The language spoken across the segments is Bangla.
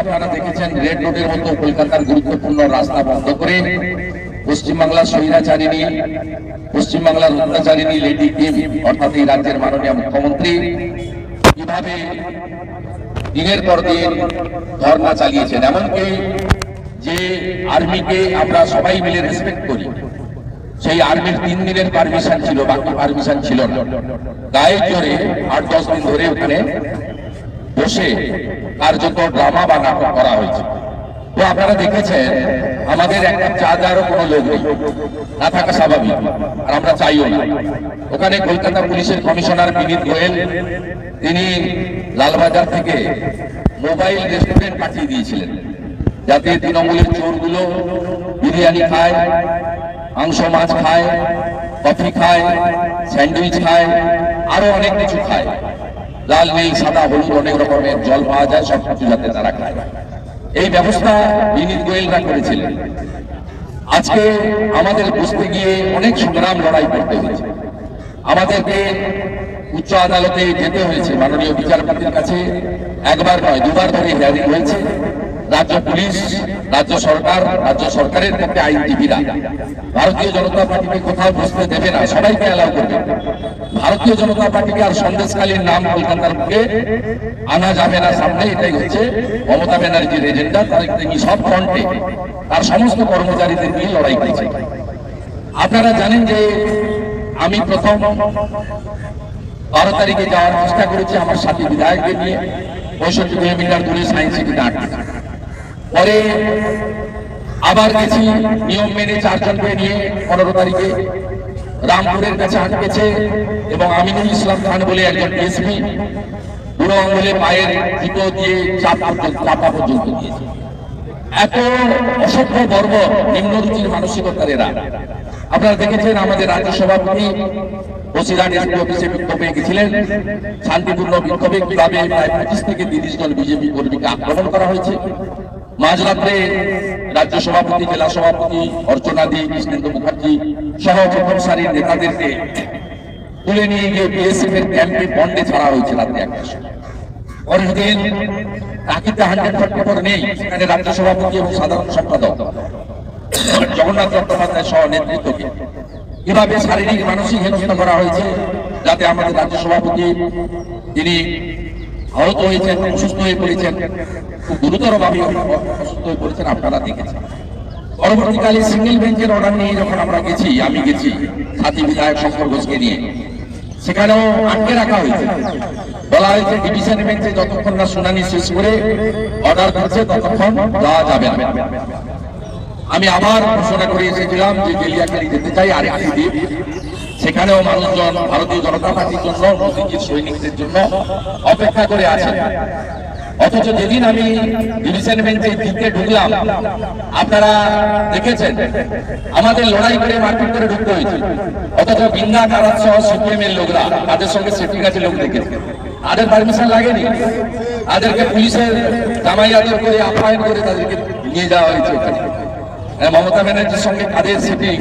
আপনারা দেখেছেন রেড রোডের মতো কলকাতার গুরুত্বপূর্ণ রাস্তা বন্ধ করে পশ্চিমবাংলার স্বৈরাচারিণী, পশ্চিমবাংলার অত্যাচারিণী লেডি কিম অর্থাৎ এই রাজ্যের মাননীয় মুখ্যমন্ত্রী, কীভাবে দিনের পর দিন ধর্ণা চালিয়েছেন। এমনকি যে আর্মিকে আমরা সবাই মিলে রেসপেক্ট করি, সেই আর্মির তিন দিনের পারমিশন ছিল, বাকি পারমিশন ছিল না। গায়ে জোরে আট দশ দিন ধরে ওখানে বসে কার্যত ড্রামা বা নাটক করা হয়েছে। তো আপনারা দেখেছেন, আমাদের একটা চা দেওয়ারও কোনো লোক নেই। না থাকা স্বাভাবিক, আর আমরা চাইও না। ওখানে কলকাতা পুলিশের কমিশনার বিনীত গোয়েল, তিনি লালবাজার থেকে মোবাইল রেস্টুরেন্ট পাঠিয়ে দিয়েছিলেন। যাতে তৃণমূলের চোরগুলো বিরিয়ানি খায়, মাংস, মাছ খায়, কফি খায়, স্যান্ডউইচ খায়, আরও অনেক কিছু খায়। লাল, নীল, সাদা, হলুদ অনেক রকমের জল পাওয়া যায় সব কিছু যাতে তারা খায়। এই ব্যবস্থা বিনীত গোয়েলরা করেছিলেন। আজকে আমাদের বুঝতে গিয়ে অনেক সংগ্রাম লড়াই করতে হয়েছে। আমাদেরকে উচ্চ আদালতে যেতে হয়েছে। মাননীয় বিচারপতির কাছে একবার নয়, দুবার ধরে হিয়ারিং হয়েছে। রাজ্য পুলিশ, রাজ্য সরকার, রাজ্য সরকারের পক্ষে আইনজীবীরা। ভারতীয় জনতা পার্টিকে কোথাও বসতে দেবে না, সবাইকে অ্যালাউ করবে। ভারতীয় জনতা পার্টিকে আর সন্দেশকালীর নাম কলকাতার বুকে আনা যাবে না সামনে, এটাই হচ্ছে মমতা ব্যানার্জির এজেন্ডা তার তিনি সব ফ্রন্টে তার সমস্ত কর্মচারীদের নিয়ে লড়াই করেছে। আপনারা জানেন যে আমি প্রথম বারো তারিখে যাওয়ার চেষ্টা করেছি আমার সাথী বিধায়কদের নিয়ে। পঁয়ষট্টি কিলোমিটার দূরে সায়েন্স সিটিতে আটকে। পরে আবার গেছি নিয়ম মেনে চারজনকে নিয়ে পনেরো তারিখে রামপুরের কাছে আটকেছে এবং আমিনুল ইসলাম খান বলে একজন ডিএসপি বুড়ো আঙ্গুলে পায়ের জুতো দিয়ে চাপ চাপা পর্যন্ত দিয়েছে। এত অসভ্য বর্ব নিম্নরুচির মানসিকতার এরা আপনারা দেখেছেন আমাদের রাজ্য সভাপতি বসিরহাট এসপি অফিসে বিক্ষোভে গেছিলেন। শান্তিপূর্ণ বিক্ষোভে কীভাবে প্রায় পঁচিশ থেকে তিরিশ জন বিজেপি কর্মীকে আক্রমণ করা হয়েছে। মাঝরাত্রে রাজ্য সভাপতি, জেলা সভাপতি, অর্চনাদি কৃষ্ণেন্দ্র মুখার্জি সহ প্রথম সারির নেতাদেরকে তুলে নিয়ে গিয়ে বিএসএফ এর ক্যাম্পে বন্ডে ছাড়া হয়েছে রাত্রে একটার সময়। পরের দিন কাকিতে হান্ড্রেড ফর্টি ফোর নেই, সেখানে রাজ্য সভাপতি এবং সাধারণ সম্পাদক জগন্নাথ চট্টোপাধ্যায় সহ নেতৃত্বকে কীভাবে শারীরিক, মানসিক হেনস্থা করা হয়েছে যাতে আমাদের রাজ্য সভাপতি, তিনি আহত হয়েছেন অসুস্থ হয়ে পড়েছেন। খুব গুরুতর ভাবে অসুস্থ হয়ে পড়েছেন, আপনারা দেখেছেন। পরবর্তীকালে সিঙ্গেল বেঞ্চের অর্ডার নিয়ে যখন আমরা গেছি, আমি গেছি সাথী বিধায়ক শঙ্কর ঘোষকে নিয়ে। সেখানেও আটকে রাখা হয়েছে। বলা হয়েছে ডিভিশন বেঞ্চে যতক্ষণ না শুনানি শেষ করে অর্ডার করছে ততক্ষণ যাওয়া যাবে আমি আবার ঘোষণা করে এসেছিলাম যে জেলিয়াখালি যেতে চাই আরেকটি দ্বীপ সেখানেও মানুষজন ভারতীয় জনতা পার্টির জন্য মোদীজির সৈনিকদের জন্য অপেক্ষা করে আছেন। অথচ যেদিন আমি ডিভিশন বেঞ্চে জিতে ঢুকলাম আপনারা দেখেছেন আমাদের লড়াই করে মারপিট করে ঢুকতে হয়েছে। অথচ বিন্দা কারাত সহ সিপিএম এর লোকরা তাদের সঙ্গে সেফটি গাছে লোক দেখেছে। তাদের পারমিশন লাগেনি। তাদেরকে পুলিশের জামাই আদর করে আপ্যায়ন করে তাদেরকে নিয়ে যাওয়া হয়েছে হ্যাঁ, মমতা ব্যানার্জির সঙ্গে কাদের সিটিং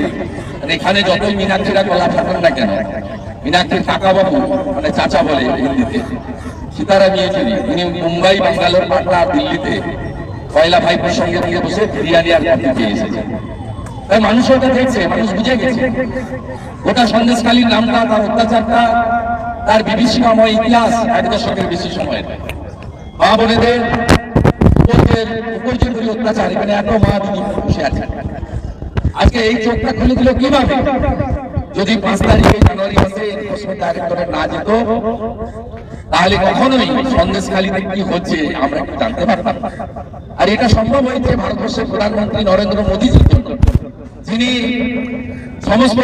এখানে যতই মীনাক্ষীরা গলা ফাটান না কেন, মীনাক্ষীর কাকা বাবু মানে চাচা বলে হিন্দিতে সীতারাম ইয়েচুরি তিনি মুম্বাই বাঙ্গালোর পাটনা, দিল্লিতে কয়লা ভাইপোর সঙ্গে দিয়ে বসে বিরিয়ানি আর কফি খেয়ে এসেছে। তাই মানুষ ওটা দেখছে, মানুষ বুঝে গেছে। গোটা সন্দেশকালীর নামটা, তার অত্যাচারটা, তার বিভীষিকাময় ইতিহাস এক দশকের বেশি সময় মা বলে বোনেদের অত্যাচার এখানে এত মা বসে আজকে এই চোখটা খুলে দিল কীভাবে? যদি পাঁচ তারিখে জানুয়ারি মাসে না যেত, তাহলে কখনোই সন্দেশখালীতে কি হচ্ছে আমরা জানতে পারতাম? আর এটা সম্ভব হয়েছে ভারতবর্ষের প্রধানমন্ত্রী নরেন্দ্র মোদীজির জন্য। যিনি সমস্ত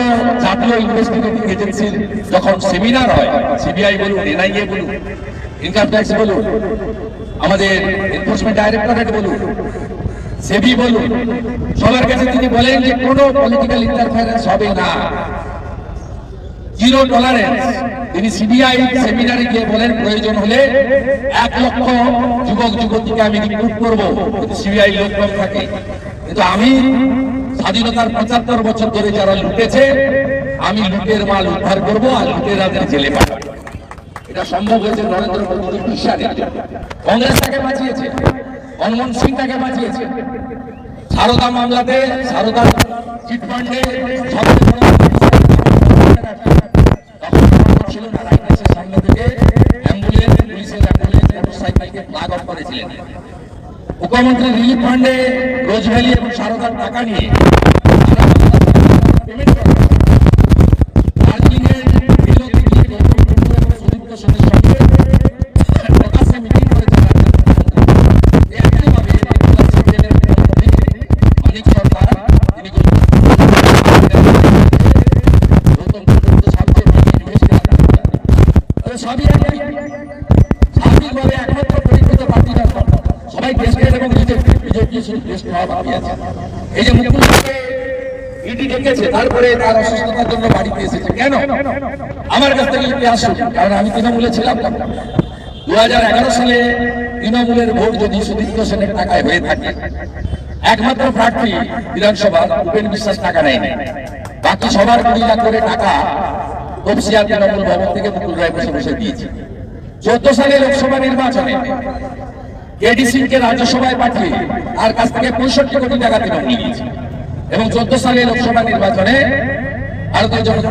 জাতীয় ইনভেস্টিগেটিং এজেন্সির যখন সেমিনার হয়, সিবিআই বলুন, এনআইএ বলুন, ইনকাম ট্যাক্স বলুন আমাদের এনফোর্সমেন্ট ডাইরেক্টরেট বলুন সেবি বলুন, সবার কাছে তিনি বলেন যে কোনো পলিটিক্যাল ইন্টারফারেন্স হবে না। জিরো টলারেন্স তিনি সিবিআই সেমিনারে গিয়ে বলেন, প্রয়োজন হলে এক লক্ষ যুবক, যুবতীকে আমি রিক্রুট করব সিবিআই লোক থাকে। কিন্তু আমি স্বাধীনতার পঁচাত্তর বছর ধরে যারা লুটেছে, আমি লুটের মাল উদ্ধার করব আর লুটেরাদের জেলে পাঠাবো। এটা সম্ভব হয়েছে নরেন্দ্র মোদীর বিশ্বাসের। কংগ্রেস তাকে বাঁচিয়েছে, মনমোহন সিংটাকে বাঁচিয়েছে। সারদা মামলাতে, সারদা চিটফান্ডে থেকে। অ্যাম্বুলেন্স অফ মুখ্যমন্ত্রী রিলিফ ফান্ডে রোজভ্যালি এবং সারদার টাকা নিয়ে দার্জিলিংয়ের বিরোধী গিয়ে গৌতম কুণ্ডু এবং সুদীপ্ত সেনের সঙ্গে প্রকাশ্যে মিটিং করেছেন রাজ্যের মুখ্যমন্ত্রী। একইভাবে ত্রিপুরা সিপিএমের মুখ্যমন্ত্রী মানিক সরকার তিনি গৌতম গৌতম কুণ্ডুকে সবচেয়ে বেশি ইনভেস্ট করেন সবই একই সার্বিকভাবে একমাত্র পরিচিত পার্টিটা সবাই দেশকে এবং বিজেপি তৃণমূলের ভোট যদি সুদীপ্ত সেনের টাকায় হয়ে থাকে, একমাত্র প্রার্থী বিধানসভা উপেন বিশ্বাস টাকা নেয়নি বাকি সবার কুড়ি লাখ করে টাকা তপসিয়া তৃণমূল ভবন থেকে মুকুল রায় বসে বসে দিয়েছে। চোদ্দ সালে লোকসভা নির্বাচনে কেডি সিংকে রাজ্যসভায় পাঠিয়ে আর কাছ থেকে পঁয়ষট্টি কোটি টাকা দিল এবং চোদ্দ সালে লোকসভা নির্বাচনে ভারতীয় জনতা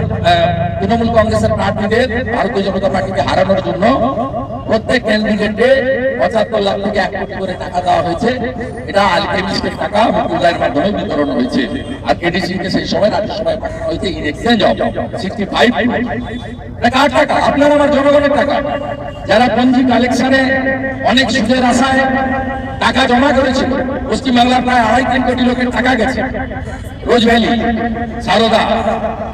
তৃণমূল কংগ্রেসের প্রার্থীদের ভারতীয় জনতা পার্টিকে হারানোর জন্য প্রত্যেক ক্যান্ডিডেটকে পঁচাত্তর লাখ থেকে এক কোটি করে টাকা দেওয়া হয়েছে। এটা আলকেমিস্টের টাকা মুকুল মাধ্যমে বিতরণ হয়েছে। আর কেডি সিংকে সেই সময় রাজ্যসভায় পাঠানো হয়েছে in exchange of sixty five কার টাকা? আপনার আমার জনগণের টাকা। যারা পঞ্জি কালেকশনে অনেক সুদের আশায় টাকা জমা করেছিল পশ্চিমবাংলার প্রায় আড়াই তিন কোটি লোকের টাকা গেছে। রোজ ভ্যালি, সারদা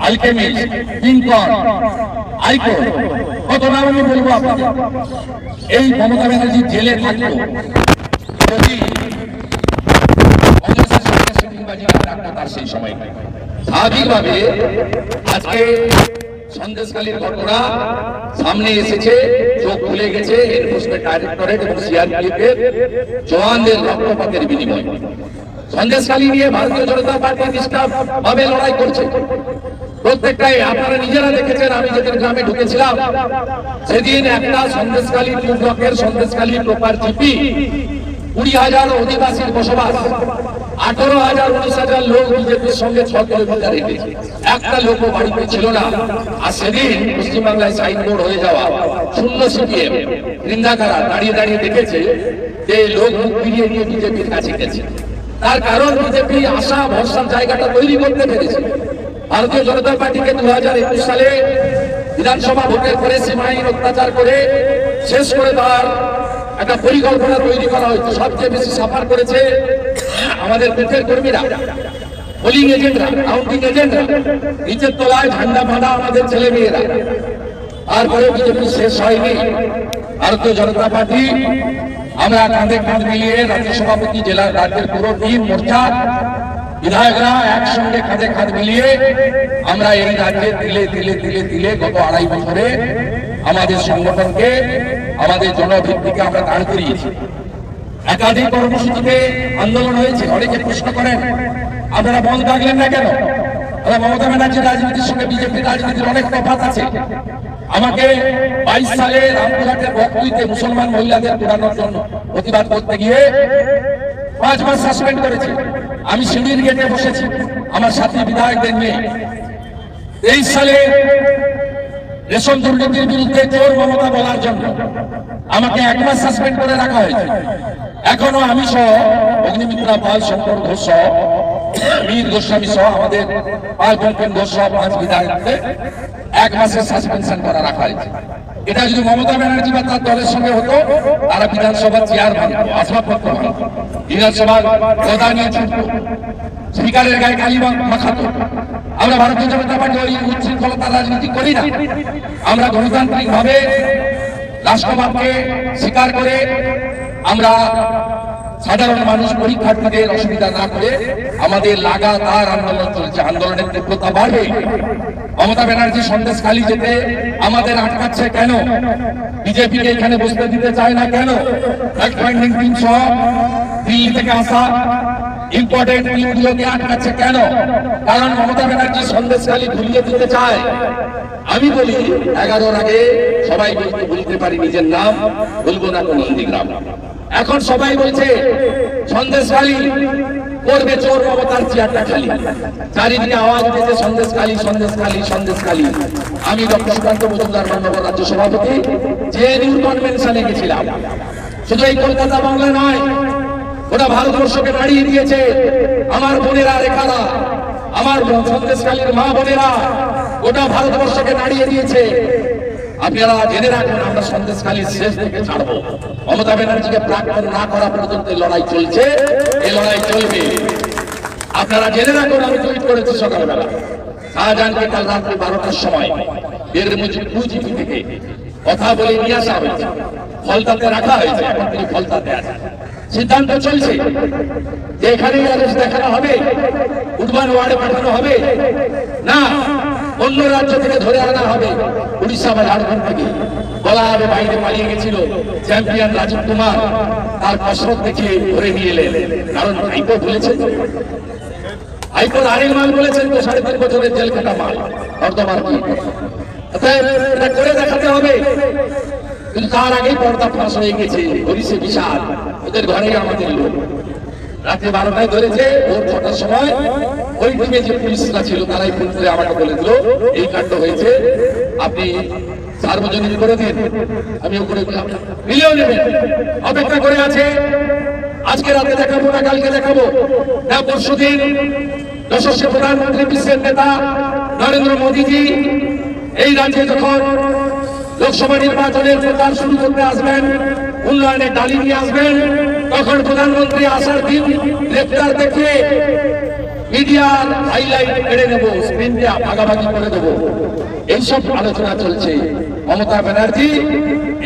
আলকেমিস পিঙ্কন আইকো কত নাম আমি বলব আপনাদের? এই মমতা ব্যানার্জি জেলে থাকল। যদি আজকে সামনে এসেছে, চোখ খুলে গেছে ডাইরেক্টরেট এবং জওয়ানদের রক্তপাতের বিনিময়। সন্দেশকালী নিয়ে ভারতীয় জনতা পার্টি লড়াই করছে। প্রত্যেকটাই আপনারা নিজেরা দেখেছেন, আমি যেদিন গ্রামে ঢুকেছিলাম, সেদিন একটা Sandeshkhali to Sandeshkhali proper GP কুড়ি হাজার অধিবাসীর বসবাস সাইনবোর্ড হয়ে যাওয়া দাঁড়িয়ে দাঁড়িয়ে দেখেছে নিয়ে বিজেপির কাছে গেছে। তার কারণ বিজেপি আশা ভরসার জায়গাটা তৈরি করতে পেরেছে। ভারতীয় জনতা পার্টিকে দু হাজার একুশ সালে বিধানসভা ভোটের পরে সীমাহীন অত্যাচার করে শেষ করে দেওয়ার একটা পরিকল্পনা তৈরি করা হয়েছে। সবচেয়ে বেশি সাফার করেছে আমাদের বুথের কর্মীরা। পোলিং এজেন্টরা কাউন্টিং এজেন্টরা নিচের তলায় ঝান্ডা বাঁধা আমাদের ছেলে মেয়েরা তারপরে বিজেপি শেষ হয়নি। ভারতীয় জনতা পার্টি, আমরা কাঁধে কাঁধ মিলিয়ে রাজ্য সভাপতি জেলার রাজ্যের পুরো টিম মোর্চা বিধায়করা একসঙ্গে কাঁধে কাঁধ মিলিয়ে আমরা এই রাজ্যে দিলে দিলে দিলে দিলে গত আড়াই বছরে আমাদের সংগঠনকে, আমাদের জনভিত্তিকে আমরা দাঁড় করিয়েছি। একাধিক কর্মসূচিতে আন্দোলন হয়েছে, অনেকে প্রশ্ন করেন, আপনারা বন্ধ থাকলেন না কেন? মমতা ব্যানার্জির রাজনীতির সঙ্গে বিজেপির রাজনীতির অনেক তফাৎ আছে। আমাকে বাইশ সালে রামপুরহাটের বকগুলিতে মুসলমান মহিলাদের পুরানোর জন্য প্রতিবাদ করতে গিয়ে পাঁচ মাস সাসপেন্ড করেছে। আমি সিঁড়ির গেটে বসেছি। আমার সাথী বিধায়কদের নিয়ে। তেইশ সালে রেশন দুর্নীতির বিরুদ্ধে চোর মমতা বলার জন্য আমাকে এক মাস সাসপেন্ড করে রাখা হয়েছে। এখনও আমি সহ অগ্নিমিত্রা পাল শঙ্কর ঘোষ সহ বীর গোস্বামী সহ আমাদের পাল কঙ্কন ঘোষ সহ পাঁচ বিধায়ককে এক মাসের সাসপেনশন করা রাখা হয়েছে। এটা যদি মমতা ব্যানার্জি বা তার দলের সঙ্গে হতো, তারা বিধানসভার চেয়ার ভাঙতো আসবাবপত্র ভাঙতো বিধানসভার গদা নিয়ে ছুটতো। স্পিকারের গায়ে কালি মাখাতো। আমরা ভারতীয় জনতা পার্টি ওই উচ্ছৃঙ্খলতার রাজনীতি করি না। আমরা গণতান্ত্রিক ভাবে রাষ্ট্রভাবকে স্বীকার করে আমরা সাধারণ মানুষ, পরীক্ষার্থীদের অসুবিধা না করে আমাদের লাগাতার আন্দোলন চলছে। আন্দোলনের তীব্রতা বাড়বে। মমতা ব্যানার্জি সন্দেশ খালি যেতে আমাদের আটকাচ্ছে কেন? বিজেপিকে এখানে বসতে দিতে চায় না কেন? ফাইন্ডিং টিম সহ দিল্লি থেকে আসা ইম্পর্টেন্ট টিমগুলোকে আটকাচ্ছে কেন? কারণ মমতা ব্যানার্জি সন্দেশ খালি ঘুরিয়ে দিতে চায়। আমি বলি, এগারোর আগে সবাই বলতে বলতে পারি নিজের নাম, বলব না কোন নন্দীগ্রাম। এখন সবাই বলছে সন্দেশখালী করবে চোর মমতার চেয়ারটা খালি। চারিদিকে আওয়াজ উঠেছে সন্দেশখালী সন্দেশখালী সন্দেশখালী। আমি ডক্টর সুকান্ত মজুমদার মান্যবর রাজ্য সভাপতি নিউ কনভেনশনে গেছিলাম। শুধু এই কলকাতা বাংলা নয় ওটা ভারতবর্ষকে দাঁড়িয়ে দিয়েছে আমার বোনেরা রেখারা, আমার সন্দেশকালীর মা বোনেরা ওটা ভারতবর্ষকে দাঁড়িয়ে দিয়েছে। আপনারা জেনে রাখুন, আমরা সন্দেশখালীর শেষ থেকে ছাড়বো। মমতা ব্যানার্জিকে প্রাক্তন না করা পর্যন্ত লড়াই চলছে। এই লড়াই চলবে। আপনারা জেনে রাখুন, আমি টুইট করেছি সকালবেলা। শাহজাহানকে কাল রাত্রি বারোটার সময় এর মধ্যে টু থেকে কথা বলে নিয়ে আসা হয়েছে। ফলতাতে রাখা হয়েছে, এখন তিনি ফলতাতে আছে সিদ্ধান্ত চলছে যে এখানেই আদেশ দেখানো হবে উদ্বান ওয়ার্ডে পাঠানো হবে। না অন্য রাজ্য থেকে ধরে আনা হবে। উড়িষ্যা বা ঝাড়খণ্ড থেকে। বলা হবে বাইরে পালিয়ে গেছিল চ্যাম্পিয়ন রাজীব কুমার। তার কসরত দেখিয়ে ধরে নিয়ে এলেন। কারণ হাইকো বলেছে হাইকোর্ট আরেক মাল বলেছেন তো সাড়ে তিন বছরের জেল কাটা মাল। অতএব এটা করে দেখাতে হবে। কিন্তু তার আগেই পর্দা ফাঁস হয়ে গেছে। হরিষে বিশাল ওদের ঘরেই আমাদের লোক। রাতে বারোটায় ধরেছে, ভোর ছটার সময়। ওই টিমে যে পুলিশরা ছিল, তারাই ফোন করে আমাকে বলে দিল, এই কাণ্ড হয়েছে। আপনি সার্বজনীন করে দিন। আমি বললাম মিলিয়েও নেবেন অপেক্ষা করে আছে। আজকে রাতে দেখাবো না, কালকে দেখাবো। না, পরশু দিন যশস্বী প্রধানমন্ত্রী, বিশ্বের নেতা নরেন্দ্র মোদীজি এই রাজ্যে যখন লোকসভা নির্বাচনের প্রচার শুরু করতে আসবেন, উন্নয়নের ডালি নিয়ে আসবেন তখন প্রধানমন্ত্রী আসার দিন গ্রেফতার দেখে মিডিয়ার হাইলাইট কেড়ে নেব স্ক্রিনকে ভাগাভাগি করে দেবো। এইসব আলোচনা চলছে। মমতা ব্যানার্জি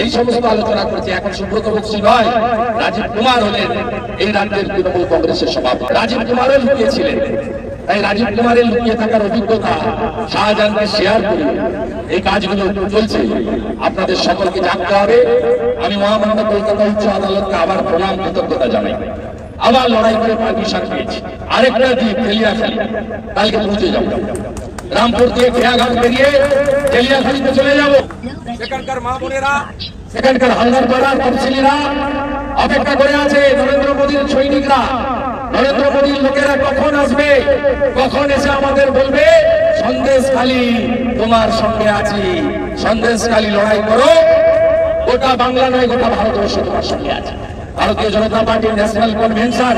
এই সমস্ত আলোচনা করছে। এখন সুব্রত বক্সি নয়, রাজীব কুমার হলেন এই রাজ্যের তৃণমূল কংগ্রেসের সভাপতি। রাজীব কুমারও লুকিয়েছিলেন। তাই রাজীব কুমারের লুকিয়ে থাকার অভিজ্ঞতা শাহজাহানকে শেয়ার করি এই কাজগুলো চলছে। আপনাদের সকলকে জানতে হবে আমি মহামান্য কলকাতা উচ্চ আদালতকে আবার প্রণাম কৃতজ্ঞতা জানাই। আবার লড়াই করে পারমিশন পেয়েছি আরেকটা দিয়ে তেলিয়াখালি। কালকে পৌঁছে যাব। রামপুর দিয়ে খেয়াঘাট বেরিয়ে তেলিয়াখালিতে চলে যাব। সেখানকার মা বোনেরা সেখানকার হালদার পাড়ার তফসিলিরা অপেক্ষা করে আছে নরেন্দ্র মোদীর সৈনিকরা। নরেন্দ্র লোকেরা কখন আসবে? কখন এসে আমাদের বলবে সন্দেশ খালি তোমার সঙ্গে আছি। সন্দেশ খালি লড়াই করো। গোটা বাংলা নয়, গোটা ভারতবর্ষ তোমার সঙ্গে আছে। ভারতীয় জনতা পার্টির ন্যাশনাল কনভেনশন,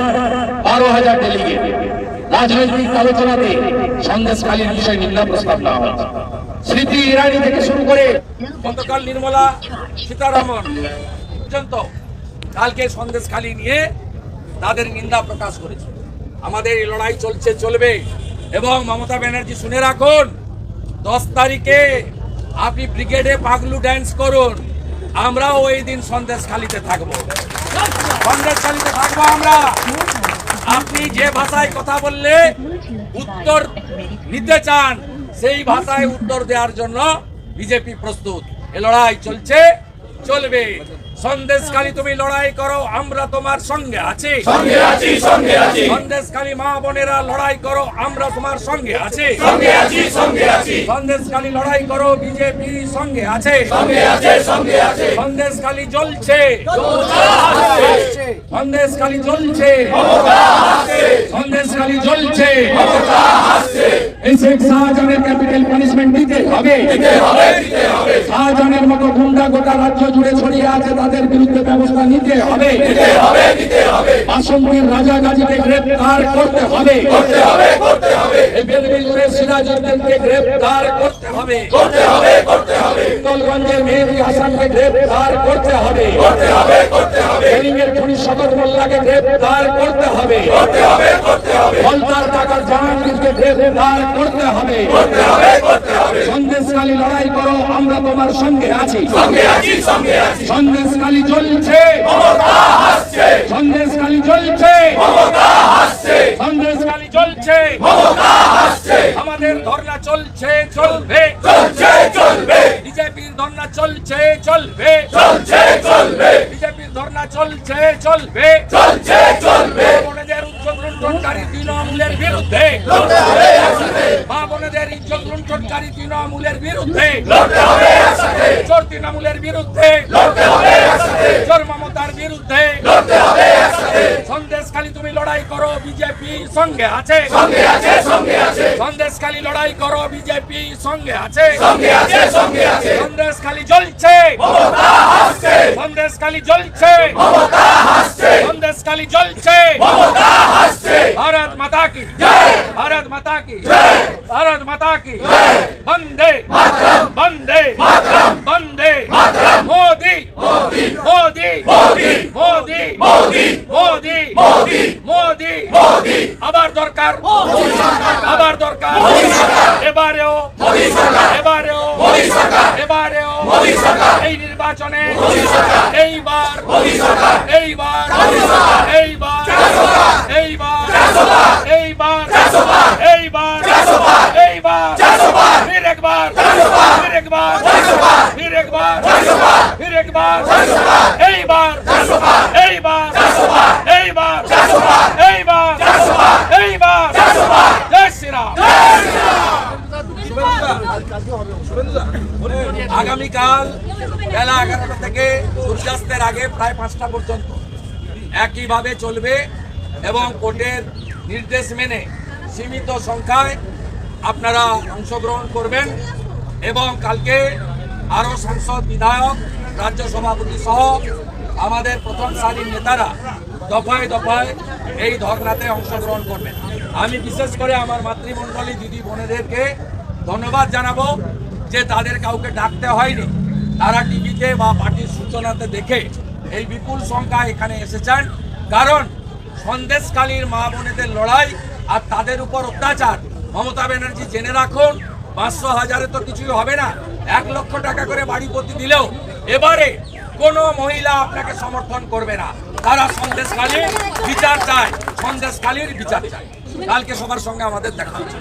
বারো হাজার ডেলিগেট। রাজনৈতিক আলোচনাতে সন্দেশকালীর বিষয় নিম্ন প্রস্তাব নেওয়া হয়েছে। স্মৃতি ইরানি থেকে শুরু করে গতকাল নির্মলা সীতারামন পর্যন্ত কালকে সন্দেশ খালি নিয়ে তাদের নিন্দা প্রকাশ করেছে। আমাদের এই লড়াই চলছে, চলবে। এবং মমতা ব্যানার্জি শুনে রাখুন, দশ তারিখে আপনি ব্রিগেডে পাগলু ড্যান্স করুন। আমরাও ওই দিন সন্দেশ খালিতে থাকব। সন্দেশ খালিতে থাকব আমরা। আপনি যে ভাষায় কথা বললে উত্তর নিতে চান, সেই ভাষায় উত্তর দেওয়ার জন্য বিজেপি প্রস্তুত। এ লড়াই চলছে, চলবে। সন্দেশকালী তুমি লড়াই করো আমরা তোমার সঙ্গে আছি। সঙ্গে আছি সঙ্গে আছি। সন্দেশকালী মা বোনেরা লড়াই করো আমরা তোমার সঙ্গে আছি। সঙ্গে আছি সঙ্গে আছি। সন্দেশকালী লড়াই করো বিজেপি সঙ্গে আছে। সঙ্গে আছে সঙ্গে আছে। সন্দেশকালী জ্বলছে। সন্দেশকালী জ্বলছে। সন্দেশকালী জ্বলছে। এই শেখ শাহজাহানের ক্যাপিটাল পানিশমেন্ট দিতে হবে শাহজাহানের মতো গুন্ডা গোটা রাজ্য জুড়ে ছড়িয়ে আছে তাদের বিরুদ্ধে ব্যবস্থা নিতে হবে। বাসন্তীর রাজা গাজীকে গ্রেপ্তার করতে হবে। সিরাজউদ্দিনকে গ্রেপ্তার করতে হবে। হিন্দলগঞ্জের মেহেদি হাসানকে গ্রেপ্তার করতে হবে। হবে খুনি শকত মোল্লাকে করতে হবে। টাকার জাহাঙ্গীরকে গ্রেপ্তার করতে হবে। করতে হবে করতে হবে। সন্দেশকালী লড়াই করো আমরা তোমার সঙ্গে আছি। সঙ্গে আছি সঙ্গে আছি। সন্দেশকালী জ্বলছে। মমতা হাসছে। সন্দেশকালী জ্বলছে। মমতা হাসছে। সন্দেশকালী জ্বলছে। মমতা হাসছে। আমাদের ধর্ণা চলছে চলবে। চলছে চলবে। বিজেপির ধর্ণা চলছে চলবে। চলছে চলবে। বিজেপির ধর্ণা চলছে চলবে। চলছে চলবে। লুণ্ঠনকারী তৃণমূলের বিরুদ্ধে। লড়তে হবে একসাথে। মা বোনেদের ইজ্জত লুণ্ঠনকারী তৃণমূলের বিরুদ্ধে। লড়তে হবে একসাথে। চোর তার বিরুদ্ধে লড়তে হবে একসাথে। সন্দেশখালি তুমি লড়াই করো বিজেপি সঙ্গে আছে। সঙ্গে আছে সঙ্গে আছে। সন্দেশখালি লড়াই করো বিজেপি সঙ্গে আছে। সঙ্গে আছে সঙ্গে আছে। সন্দেশখালি জ্বলছে। মমতা হাসছে। সন্দেশখালি জ্বলছে। মমতা হাসছে। সন্দেশখালি জ্বলছে। মমতা হাসছে। ভারত মাতা কি? জয়। ভারত মাতা কি? জয়। ভারত মাতা কি? জয়। বন্দে। মাতরম। বন্দে। মাতরম। বন্দে। মাতরম। মোদি। মোদি। মোদি। মোদি মোদি মোদি মোদি মোদি মোদি মোদি আবার দরকার মোদি আবার দরকার। এবারেও মোদি সরকার। এবারেও মোদি সরকার। এবারেও মোদি সরকার। এই নির্বাচনে মোদি সরকার। এইবার মোদি সরকার। এইবার মোদি সরকার। এইবার এইবার এইবার এইবার এইবার। ফির একবার ফির একবার ফির একবার। ফির একবার এইবার এইবার এইবার এইবার এইবার এইবার জয় আগামীকাল বেলা এগারোটা থেকে সূর্যাস্তের আগে প্রায় পাঁচটা পর্যন্ত একইভাবে চলবে এবং কোর্টের নির্দেশ মেনে সীমিত সংখ্যায় আপনারা অংশগ্রহণ করবেন এবং কালকে আরও সাংসদ বিধায়ক রাজ্য সভাপতি সহ আমাদের প্রথম সারির নেতারা দফায় দফায় এই ধর্নাতে অংশগ্রহণ করবেন। আমি বিশেষ করে আমার মাতৃমণ্ডলী দিদি বোনেদেরকে ধন্যবাদ জানাব যে তাদের কাউকে ডাকতে হয়নি। তারা টিভিতে বা পার্টির সূচনাতে দেখে এই বিপুল সংখ্যা এখানে এসেছেন। কারণ সন্দেশকালীর মা বোনেদের লড়াই আর তাদের উপর অত্যাচার। মমতা ব্যানার্জি জেনে রাখুন, পাঁচশো হাজারে তো কিছুই হবে না। এক লক্ষ টাকা করে বাড়ি প্রতি দিলেও এবারে কোনো মহিলা আপনাকে সমর্থন করবে না। তারা সন্দেশকালীর বিচার চায়। সন্দেশকালীর বিচার চায়। কালকে সবার সঙ্গে আমাদের দেখা হচ্ছে।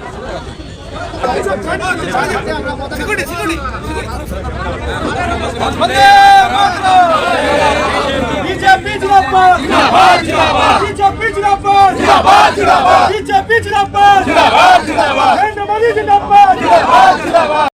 জিন্দাবাদ।